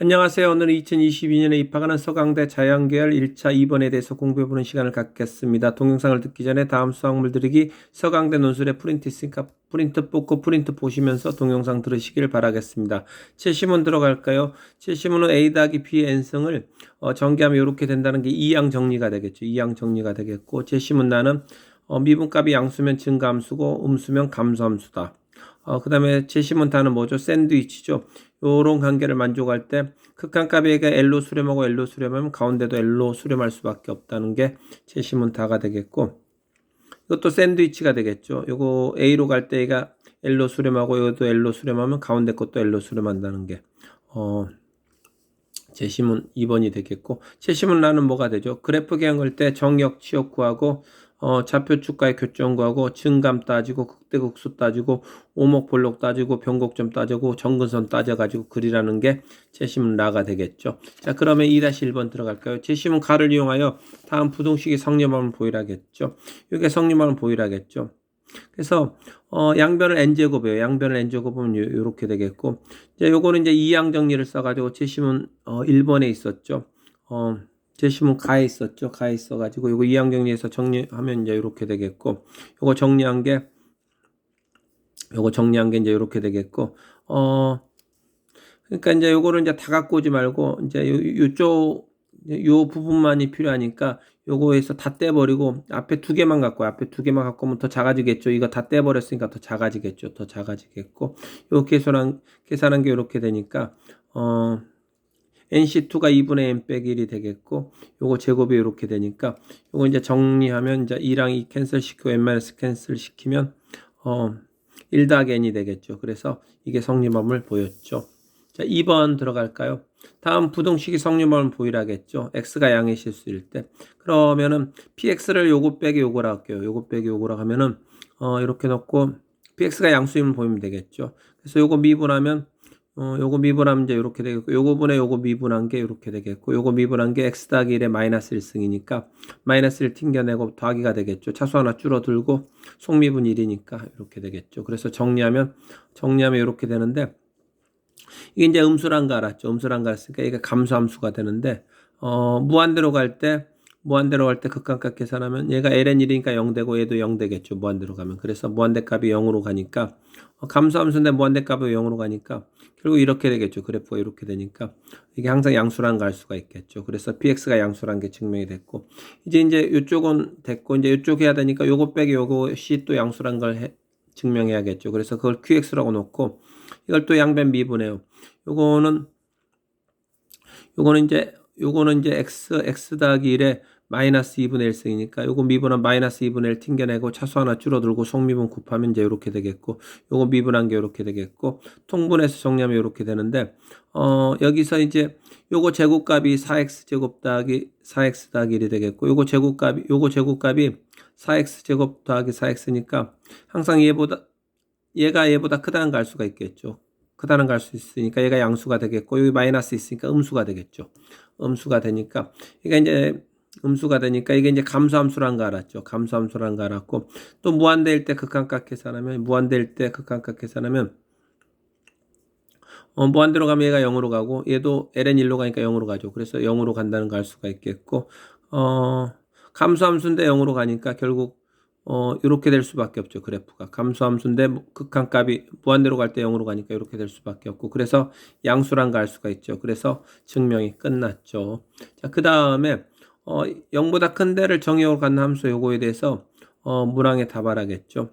안녕하세요. 오늘은 2022년에 입학하는 서강대 자연계열 1차 2번에 대해서 공부해보는 시간을 갖겠습니다. 동영상을 듣기 전에 다음 수학물 들으기 서강대 논술에 프린트 있으니까 프린트 뽑고 프린트 보시면서 동영상 들으시길 바라겠습니다. 제시문 들어갈까요? 제시문은 A 더하기 B의 n승을 어, 전개하면 이렇게 된다는 게 이항 정리가 되겠죠. 이항 정리가 되겠고 제시문 나는 어, 미분값이 양수면 증가함수고 음수면 감소함수다. 어, 그 다음에 제시문 단은 뭐죠? 샌드위치죠. 요런 관계를 만족할 때 극한값에게 L로 수렴하고 L로 수렴하면 가운데도 L로 수렴할 수밖에 없다는 게 제시문 다가 되겠고 이것도 샌드위치가 되겠죠. 요거 A로 갈 때 얘가 L로 수렴하고 이것도 L로 수렴하면 가운데 것도 L로 수렴한다는 게 어, 제시문 2번이 되겠고 제시문 나는 뭐가 되죠? 그래프 계획할 때 정역 치역 구하고 어, 좌표축과의 교점 구하고 증감 따지고 극대극수 따지고 오목볼록 따지고 변곡점 따지고 정근선 따져가지고 그리라는 게 제시문 라가 되겠죠. 자 그러면 2-1번 들어갈까요? 제시문 가를 이용하여 다음 부동식의 성립함을 보이라겠죠. 이게 성립함을 보이라겠죠. 그래서 어, 양변을 n제곱이에요. 양변을 n제곱은 이렇게 되겠고 이제 요거는 이제 이항 정리를 써가지고 제시문 어, 1번에 있었죠. 어, 제시문 가에 있었죠. 가에 있어가지고 요거 이항 정리해서 정리하면 이제 이렇게 되겠고 요거 정리한 게 요거 정리한 게 이제 이렇게 되겠고 어 그러니까 이제 요거를 이제 다 갖고 오지 말고 이제 요, 요쪽 요 부분만이 필요하니까 요거에서 다 떼버리고 앞에 두 개만 갖고. 앞에 두 개만 갖고 오면 더 작아지겠죠. 이거 다 떼버렸으니까 더 작아지겠죠. 더 작아지겠고 요 계산한 계산한 게 이렇게 되니까 어 NC2가 2분의 n 빼기 1이 되겠고 요거 제곱이 이렇게 되니까 요거 이제 정리하면 이제 2랑 2 캔슬 시키고 n-마이너스 캔슬 시키면 어 1 더하기 n이 되겠죠. 그래서 이게 성립함을 보였죠. 자, 2번 들어갈까요? 다음 부동식이 성립함을 보이라겠죠. x가 양의 실수일 때. 그러면은 px를 요거 빼기 요거라 할게요. 요거 빼기 요거라 하면은 어 이렇게 넣고 px가 양수임을 보이면 되겠죠. 그래서 요거 미분하면 어, 요거 미분하면 이제 이렇게 되겠고, 요거 분에 요거 미분한 게 이렇게 되겠고, 요거 미분한 게 x 더하기 1에 마이너스 1승이니까, 마이너스 1 튕겨내고 더하기가 되겠죠. 차수 하나 줄어들고, 속미분 1이니까 이렇게 되겠죠. 그래서 정리하면, 정리하면 이렇게 되는데, 이게 이제 음수란 거 알았죠. 음수란 거 알았으니까 이게 감수함수가 되는데, 어, 무한대로 갈 때, 무한대로 갈 때 극한값 계산하면 얘가 ln 1이니까 0 되고 얘도 0 되겠죠. 무한대로 가면. 그래서 무한대 값이 0으로 가니까 어, 감수함수인데 무한대 값이 0으로 가니까 결국 이렇게 되겠죠. 그래프가 이렇게 되니까 이게 항상 양수란 갈 수가 있겠죠. 그래서 px가 양수란 게 증명이 됐고 이제 이제 이쪽은 됐고 이제 이쪽 해야 되니까 요거 빼기 요것이 또 양수란 걸 해, 증명해야겠죠. 그래서 그걸 qx라고 놓고 이걸 또 양변 미분해요. 요거는 요거는 이제 요거는 이제 x x 더하기 1에 마이너스 2분의 1승이니까 요거 미분한 마이너스 2분의 1 튕겨내고 차수 하나 줄어들고 속미분 곱하면 이제 이렇게 되겠고 요거 미분한 게 이렇게 되겠고 통분해서 정리하면 이렇게 되는데 어 여기서 이제 요거 제곱값이 4x 제곱 더하기 4x 더하기 1이 되겠고 요거 제곱값이 요거 제곱값이 4x 제곱 더하기 4x니까 항상 얘보다 얘가 얘보다 크다는 걸 알 수가 있겠죠. 크다는 걸알수 있으니까 얘가 양수가 되겠고 여기 마이너스 있으니까 음수가 되겠죠. 음수가 되니까 그러니까 이제 음수가 되니까 이게 이제 감수함수란 거 알았죠. 감수함수란 거 알았고 또 무한대일 때 극한값 계산하면 무한대일 때 극한값 계산하면 어, 무한대로 가면 얘가 0으로 가고 얘도 ln 1로 가니까 0으로 가죠. 그래서 0으로 간다는 거 알 수가 있겠고 어, 감수함수인데 0으로 가니까 결국 어, 이렇게 될 수밖에 없죠. 그래프가. 감수함수인데 극한값이 무한대로 갈 때 0으로 가니까 이렇게 될 수밖에 없고. 그래서 거알 수가 있죠. 그래서 증명이 끝났죠. 자, 그 다음에 어, 0보다 큰 데를 정의역으로 갖는 함수 요거에 대해서 어, 문항에 답하라겠죠.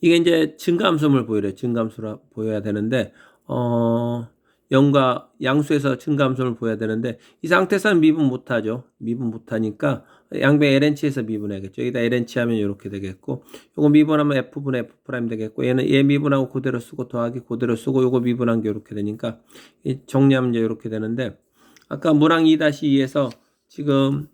이게 이제 증가함수를 보여요. 증가함수라 보여야 되는데 어, 0과 양수에서 증가함수를 보여야 되는데 이 상태에서는 미분 못하죠. 미분 못하니까 양변 ln치에서 미분해야겠죠. 여기다 ln치 하면 이렇게 되겠고 요거 미분하면 f분의 f 프라임 되겠고 얘는 얘 미분하고 그대로 쓰고 더하기 그대로 쓰고 요거 미분한 게 이렇게 되니까 정리하면 이제 이렇게 되는데 아까 문항 2-2에서 지금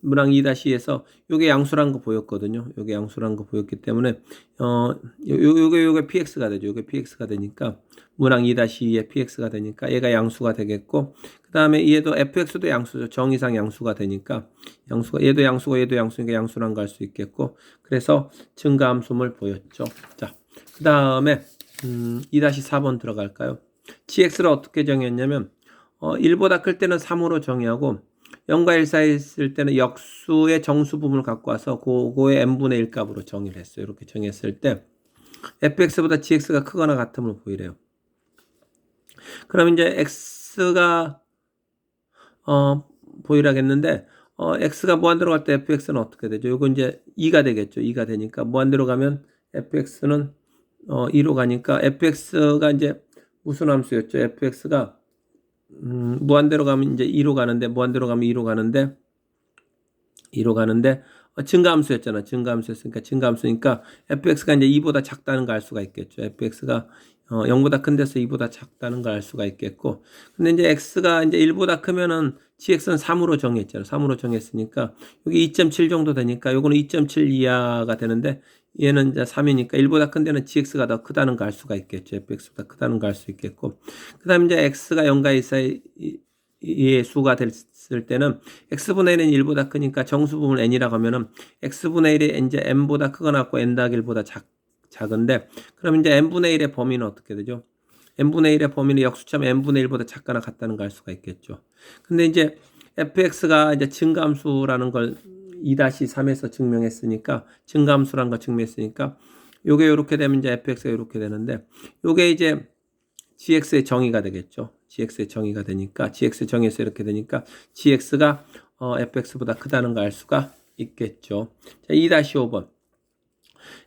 문항 2-2에서 요게 양수란 거 보였거든요. 요게 양수란 거 보였기 때문에 어 요, 요게 요게 px가 되죠. 요게 px가 되니까 문항 2-2에 px가 되니까 얘가 양수가 되겠고 그 다음에 얘도 fx도 양수죠. 정의상 양수가 되니까 양수가 얘도 양수고 얘도 양수니까 거할수 있겠고 그래서 증가함수를 보였죠. 자. 그 다음에 음 2-4번 들어갈까요? gx를 어떻게 정했냐면 어, 1보다 클 때는 3으로 정의하고 0과 1 사이에 있을 때는 역수의 정수 부분을 갖고 와서 그거의 n분의 1 값으로 정의를 했어요. 이렇게 정했을 때 fx보다 gx가 크거나 같음을 보이래요. 그럼 이제 x가 어 보이라겠는데 어 x가 무한대로 갈 때 fx는 어떻게 되죠? 요거 이제 2가 되겠죠. 2가 되니까 무한대로 가면 fx는 어 2로 가니까 fx가 이제 무슨 함수였죠? fx가 음, 무한대로 가면 이제 2로 가는데 무한대로 가면 2로 가는데 2로 가는데 어, 증가함수였잖아. 증가함수였으니까 증가함수니까 fx가 이제 2보다 작다는 걸 알 수가 있겠죠. fx가 어, 0보다 큰 데서 2보다 작다는 걸 알 수가 있겠고. 근데 이제 x가 이제 1보다 크면은 gx는 3으로 정했잖아. 3으로 정했으니까 여기 2.7 정도 되니까 요거는 2.7 이하가 되는데 얘는 이제 3이니까 1보다 큰 데는 gx가 더 크다는 걸 알 수가 있겠죠. fx보다 크다는 걸 알 수 있겠고. 그다음에 이제 x가 0과 1 사이의 수가 됐을 때는 x분의 1은 1보다 크니까 정수 부분 n이라고 하면은 x분의 1이 이제 n보다 크거나 같고 n 더하기 1보다 작 작은데 그럼 이제 n분의 1의 범위는 어떻게 되죠? n분의 1의 범위는 역수점 n분의 1보다 작거나 같다는 걸 알 수가 있겠죠. 근데 이제 fx가 이제 증감수라는 걸 2-3에서 증명했으니까 증감수라는 걸 증명했으니까 요게 이렇게 되면 이제 fx가 이렇게 되는데 요게 이제 gx의 정의가 되겠죠. gx의 정의가 되니까 gx의 정의에서 이렇게 되니까 gx가 어, fx보다 크다는 걸 알 수가 있겠죠. 자, 2-5번.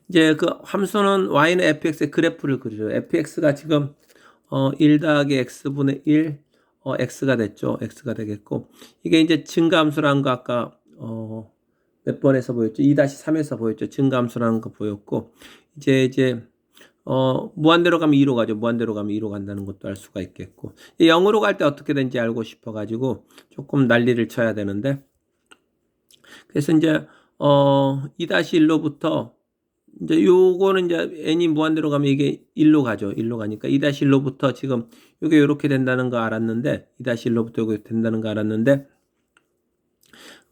이제 그 함수는 y는 fx의 그래프를 그려요. fx가 지금 어, 1 더하기 x분의 1 어, x가 됐죠. x가 되겠고 이게 이제 증가함수라는 거 아까 어, 몇 번에서 보였죠? 2-3에서 보였죠. 증가함수라는 거 보였고 이제 이제 어, 무한대로 가면 2로 가죠. 무한대로 가면 2로 간다는 것도 알 수가 있겠고 0으로 갈 때 어떻게 되는지 알고 싶어 가지고 조금 난리를 쳐야 되는데 그래서 이제 어, 2-1로부터 이제 요거는 이제 n이 무한대로 가면 이게 1로 가죠. 1로 가니까 2-1로부터 지금 요게 요렇게 된다는 거 알았는데 2-1로부터 요게 된다는 거 알았는데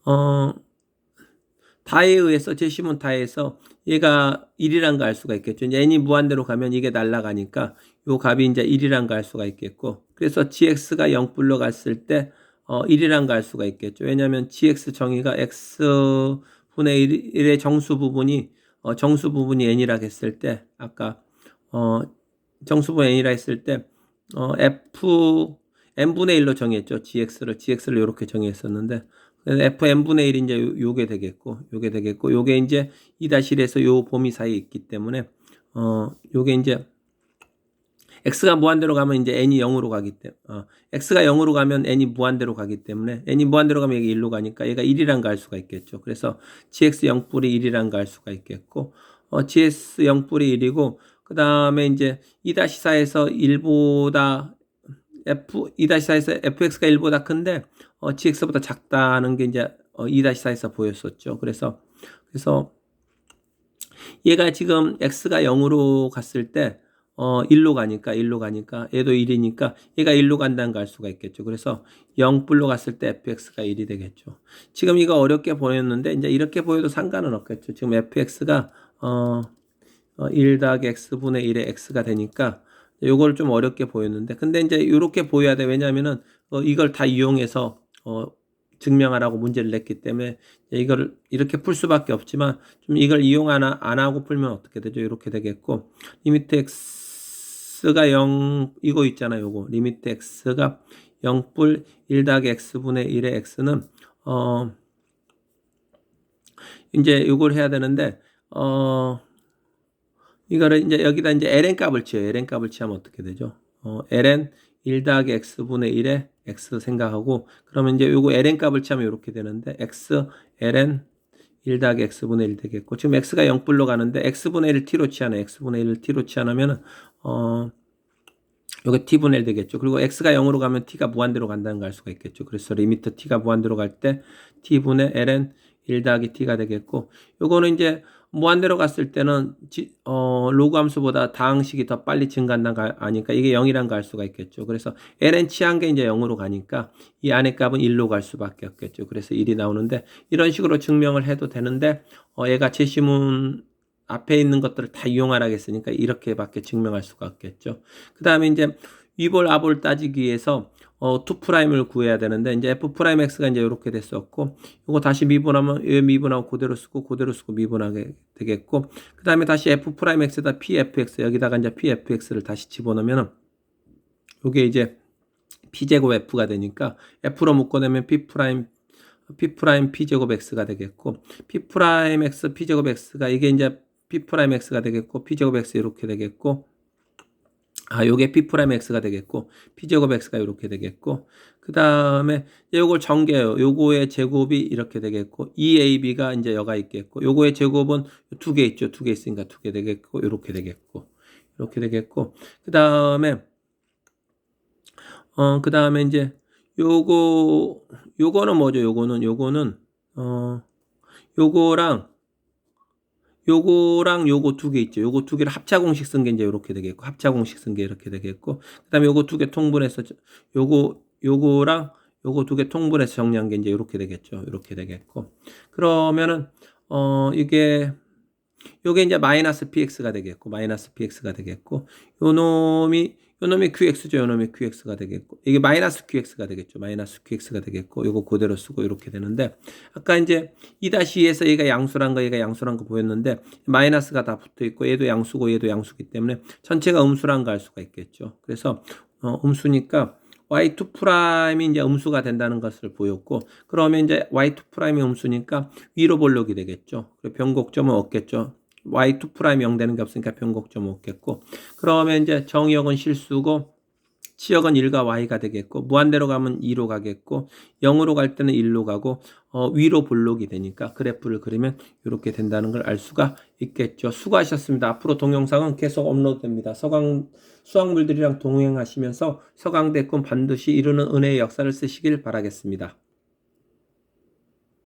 어 다에 의해서 제시문 다에서 얘가 1이란 거 알 수가 있겠죠. 이제 n이 무한대로 가면 이게 날아가니까 요 값이 이제 1이란 거 알 수가 있겠고 그래서 gx가 0불로 갔을 때 어, 1이란 거 알 수가 있겠죠. 왜냐하면 gx 정의가 x분의 1의 정수 부분이 어, 정수 부분이 n이라 했을 때 아까 어, 정수 부분 n이라 했을 때 어, f n분의 1로 정했죠. gx를 gx를 이렇게 정했었는데 f n분의 1이 이제 요- 요게 되겠고 요게 되겠고 요게 이제 2-1에서 요 범위 사이에 있기 때문에 어 요게 이제 x가 무한대로 가면 이제 n이 0으로 가기 때문에 어, x가 0으로 가면 n이 무한대로 가기 때문에 n이 무한대로 가면 얘가 1로 가니까 얘가 1이란 거 알 수가 있겠죠. 그래서 gx 0뿔이 1이란 거 알 수가 있겠고 어, gx 0뿔이 1이고 그 다음에 이제 2-4에서 1보다 f 2-4에서 fx가 1보다 큰데 어, gx보다 작다는 게 이제 어, 2-4에서 보였었죠. 그래서 그래서 얘가 지금 x가 0으로 갔을 때 어, 1로 가니까 1로 가니까 얘도 1이니까 얘가 1로 간다는 걸 알 수가 있겠죠. 그래서 0불로 갔을 때 fx가 1이 되겠죠. 지금 이거 어렵게 보였는데 이제 이렇게 보여도 상관은 없겠죠. 지금 fx가 어, 어, 1 더하기 x분의 1의 x가 되니까 요걸 좀 어렵게 보였는데 근데 이제 이렇게 보여야 돼 왜냐하면은 어, 이걸 다 이용해서 어, 증명하라고 문제를 냈기 때문에 이걸 이렇게 풀 수밖에 없지만 좀 이걸 이용 안, 하- 안 하고 풀면 어떻게 되죠 이렇게 되겠고 리미트 x 가 0 이거 있잖아요 요거 리미트 x가 0뿔 1 더하기 x분의 1의 x는 어 이제 요걸 해야 되는데 어 이거를 이제 여기다 이제 ln 값을 치요. ln 값을 치면 어떻게 되죠? 어, ln 1 더하기 x분의 1에 x 생각하고 그러면 이제 요거 ln 값을 치면 이렇게 되는데 x ln 1 더하기 x분의 1 되겠고 지금 x가 0불로 가는데 x분의 1을 t로 치하네 x분의 1을 t로 치하면은 어 요게 t분의 1 되겠죠. 그리고 x가 0으로 가면 t가 무한대로 간다는 걸 알 수가 있겠죠. 그래서 리미트 t가 무한대로 갈 때 t분의 ln 1 더하기 t가 되겠고 요거는 이제 무한대로 갔을 때는 지, 어, 로그 함수보다 다항식이 더 빨리 증가한다는 거 아니까 이게 0이란 거알 수가 있겠죠. 그래서 ln 치한 게 이제 0으로 가니까 이 안에 값은 1로 갈 수밖에 없겠죠. 그래서 1이 나오는데 이런 식으로 증명을 해도 되는데 어, 얘가 제시문 앞에 있는 것들을 다 이용하라 했으니까 이렇게밖에 증명할 수가 없겠죠. 그 다음에 이제 위볼 아볼 따지기 위해서 어, 2 프라임을 구해야 되는데 이제 f 프라임 x가 이제 이렇게 됐었고 이거 다시 미분하면 이 미분하고 그대로 쓰고 그대로 쓰고 미분하게 되겠고 그 다음에 다시 f 프라임 x에다 pfx 여기다가 이제 pfx를 다시 집어넣으면은 요게 이제 p 제곱 f가 되니까 f로 묶어내면 p p 프라임 p 제곱 x가 되겠고 p 프라임 x p 제곱 x가 이게 이제 p 프라임 x가 되겠고 p 제곱 x 이렇게 되겠고 아 요게 p 프라임 x가 되겠고 p 제곱 x가 이렇게 되겠고 그 다음에 요걸 전개요 요거의 제곱이 이렇게 되겠고 2ab가 이제 여가 있겠고 요거의 제곱은 두 개 있죠 두 개 있으니까 두 개 되겠고 이렇게 되겠고 이렇게 되겠고 그 다음에 어, 그 다음에 이제 요거, 요거는 뭐죠? 요거는, 요거는, 어, 요거랑, 요거랑 요거 두 개 있죠. 요거 두 개를 합차 공식 쓴 게 이제 이렇게 되겠고, 합차 공식 쓴 게 이렇게 되겠고, 그 다음에 요거 두 개 통분해서, 저- 요거, 요거랑 요거 두 개 통분해서 정리한 게 이제 이렇게 되겠죠. 이렇게 되겠고. 그러면은, 어, 이게, 요게 이제 마이너스 px가 되겠고, 마이너스 px가 되겠고, 요 놈이, 요 놈이 qx죠. 요 놈이 qx가 되겠고, 이게 마이너스 qx가 되겠죠. 마이너스 qx가 되겠고, 요거 그대로 쓰고 이렇게 되는데, 아까 이제 2-2에서 얘가 양수란 거, 얘가 양수란 거 보였는데, 마이너스가 다 붙어 있고, 얘도 양수고, 얘도 양수기 때문에 전체가 음수란 거 알 수가 있겠죠. 그래서, 어, 음수니까, y2 프라임이 이제 음수가 된다는 것을 보였고, 그러면 이제 y2 프라임이 음수니까 위로 볼록이 되겠죠. 그리고 변곡점은 없겠죠. Y2 프라임 0 되는 게 없으니까 변곡점 없겠고, 그러면 이제 정의역은 실수고, 치역은 1과 y가 되겠고, 무한대로 가면 2로 가겠고, 0으로 갈 때는 1로 가고, 어, 위로 볼록이 되니까 그래프를 그리면 이렇게 된다는 걸 알 수가 있겠죠. 수고하셨습니다. 앞으로 동영상은 계속 업로드됩니다. 서강, 수학물들이랑 동행하시면서 서강대권 반드시 이루는 은혜의 역사를 쓰시길 바라겠습니다.